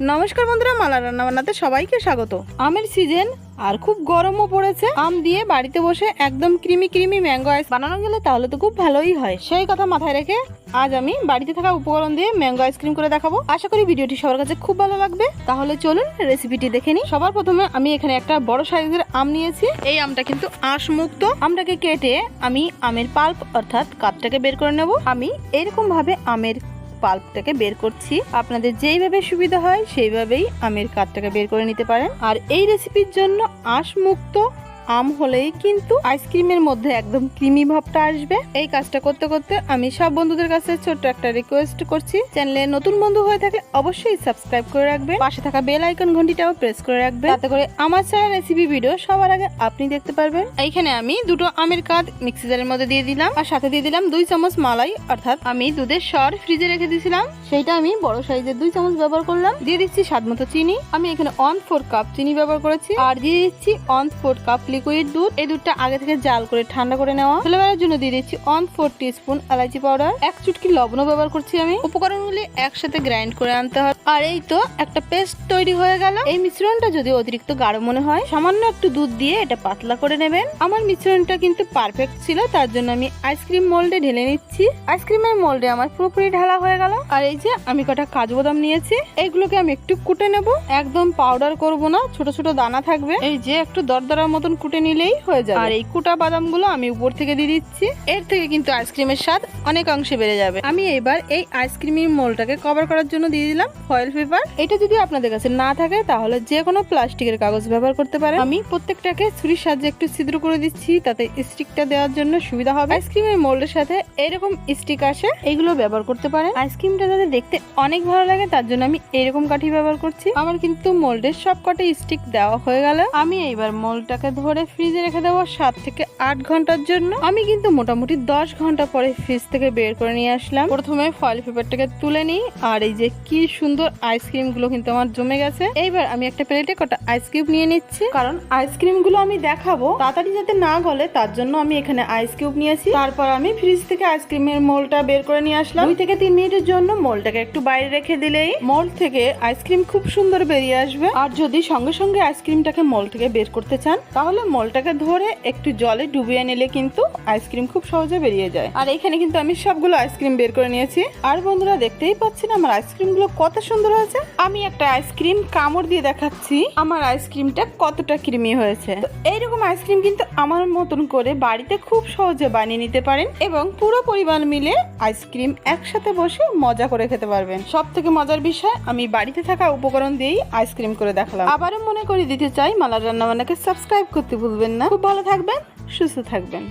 নমস্কার বন্ধুরা মালা রান্না বান্নাতে সবাইকে স্বাগত। আমের সিজন আর খুব গরমও পড়েছে। আম দিয়ে বাড়িতে বসে একদম ক্রিমি ক্রিমি ম্যাঙ্গো আইস বানানো গেলে তাহলে তো খুব ভালোই হয়। সেই কথা মাথায় রেখে আজ আমি বাড়িতে থাকা উপকরণ দিয়ে ম্যাঙ্গো আইসক্রিম করে দেখাবো। আশা করি ভিডিওটি সবার কাছে খুব ভালো লাগবে। তাহলে চলুন রেসিপিটি দেখে নিই। সবার প্রথমে আমি এখানে একটা বড় সাইজের আম নিয়েছি। এই আমটা কিন্তু আঁশ মুক্ত আমটাকে কেটে আমি আমের পাল্প, অর্থাৎ কাপটাকে বের করে নেব। আমি এরকম ভাবে আমের পাল্পটাকে বের করছি। আপনাদের যেইভাবে সুবিধা হয়, সেইভাবেই আমের কাঠটাকে বের করে নিতে পারেন। আর এই রেসিপির জন্য আঁশ মুক্ত আম হলেই কিন্তু আইসক্রিমের মধ্যে একদম ক্রিমি ভাবটা আসবে। এই কাজটা করতে করতে আমি সব বন্ধুদের কাছে ছোট্ট একটা রিকোয়েস্ট করছি। চ্যানেলে নতুন বন্ধু হয়ে থাকলে অবশ্যই সাবস্ক্রাইব করে রাখবেন পাশে থাকা বেল আইকন ঘন্টিটাও প্রেস করে রাখবেন তাতে করে আমার ছাড়া রেসিপি ভিডিও সবার আগে আপনি দেখতে পারবেন। এইখানে আমি দুটো আমের কাঁধ মিক্সি জারের মধ্যে দিয়ে দিলাম। আর সাথে দিয়ে দিলাম দুই চামচ মালাই। অর্থাৎ আমি দুধের সর ফ্রিজে রেখে দিয়েছিলাম। সেইটা আমি বড় সাইজের দুই চামচ ব্যবহার করলাম। দিয়ে দিচ্ছি স্বাদ মতো চিনি। আমি এখানে অন ফোর কাপ চিনি ব্যবহার করেছি। আর দিয়ে দিচ্ছি অন ফোর কাপ লিকুইড দুধ, এই দুধটা আগে থেকে জাল করে ঠান্ডা করে নেওয়া। ফ্লেভারের জন্য দিয়ে দিচ্ছি অন ফোর স্পুন এলাচি পাউডার। এক চুটকি লবণও ব্যবহার করছি আমি। উপকরণগুলি একসাথে গ্রাইন্ড করে আনতে হয়। আর এই তো একটা পেস্ট তৈরি হয়ে গেল। এই মিশ্রণটা যদি অতিরিক্ত গাঢ় মনে হয়, সামান্য একটু দুধ দিয়ে এটা পাতলা করে নেবেন। আমার মিশ্রণটা কিন্তু পারফেক্ট ছিল, তার জন্য আমি আইসক্রিম মোল্ডে ঢেলে নিচ্ছি। আইসক্রিমের মোল্ডে আমার পুরোপুরি ঢালা হয়ে গেল। আর এই যে আমি কটা কাজু বাদাম নিয়েছি এইগুলোকে আমি একটু কুটে নেব। একদম পাউডার করব না, ছোট ছোট দানা থাকবে। এই যে একটু দরদরার মতন কুটে নিলেই হয়ে যাবে। আর এই কুটা বাদামগুলো আমি উপর থেকে দিয়ে দিচ্ছি। এর থেকে কিন্তু আইসক্রিমের স্বাদ অনেক অংশে বেড়ে যাবে। আমি এবার এই আইসক্রিমের মোলটাকে কভার করার জন্য দিয়ে দিলাম ফয়েল পেপার এটা যদি আপনাদের কাছে না থাকে, তাহলে যে কোনো প্লাস্টিকের কাগজ ব্যবহার করতে পারেন। আমি প্রত্যেকটাকে ছুরির সাহায্যে একটু ছিদ্র করে দিচ্ছি, তাতে স্টিকটা দেওয়ার জন্য সুবিধা হবে। আইসক্রিমের মোল্ডের সাথে এরকম স্টিক আসে, এইগুলো ব্যবহার করতে পারেন। আইসক্রিমটা যাতে দেখতে অনেক ভালো লাগে, তার জন্য আমি এরকম কাঠি ব্যবহার করছি। আমার কিন্তু মোল্ডের সব কটা স্টিক দেওয়া হয়ে গেল। আমি এইবার মোল্ডটাকে ধরে ফ্রিজে রেখে দেবো সাত থেকে আট ঘণ্টার জন্য। আমি কিন্তু মোটামুটি দশ ঘণ্টা পরে ফ্রিজ থেকে বের করে নিয়ে আসলাম। প্রথমে ফয়েল পেপারটাকে তুলে নিই। আর এই যে কি সুন্দর আইসক্রিমগুলো কিন্তু আমার জমে গেছে। এইবার আমি একটা প্লেটে কটা আইসক্রিম নিয়ে নিচ্ছি। কারণ আইসক্রিমগুলো আমি দেখাবো। তাড়াতাড়ি যাতে না গলে, তার জন্য আমি এখানে আইস কিউব নিয়েছি। তারপর আমি ফ্রিজ থেকে আইসক্রিমের মোলটা বের করে নিয়ে আসলাম। দুই থেকে তিন মিনিটের জন্য মোলটাকে একটু বাইরে রেখে দিলেই মোল থেকে আইসক্রিম খুব সুন্দর বেরিয়ে আসবে। আর যদি সঙ্গে সঙ্গে আইসক্রিমটাকে মোল থেকে বের করতে চান, তাহলে মোলটাকে ধরে একটু জলে ডুবিয়ে নিলে কিন্তু আইসক্রিম খুব সহজে বেরিয়ে যায়। আর এখানে কিন্তু আমি সবগুলো আইসক্রিম বের করে নিয়েছি। আর বন্ধুরা দেখতেই পাচ্ছেন আমার আইসক্রিমগুলো কত সুন্দর হয়েছে। আমি একটা আইসক্রিম কামড় দিয়ে দেখাচ্ছি। আমার আইসক্রিমটা কতটা ক্রিমি হয়েছে। এইরকম আইসক্রিম কিন্তু আমার মতন করে বাড়িতে খুব সহজে বানিয়ে নিতে পারেন এবং পুরো পরিবার মিলে আইসক্রিম একসাথে বসে মজা করে খেতে পারবেন। সব থেকে মজার বিষয়, আমি বাড়িতে থাকা উপকরণ দিয়েই আইসক্রিম করে দেখালাম। আবারও মনে করে দিতে চাই, মালার রান্নাবান্নাকে সাবস্ক্রাইব করতে ভুলবেন না। খুব ভালো থাকবেন সুস্থ থাকবেন।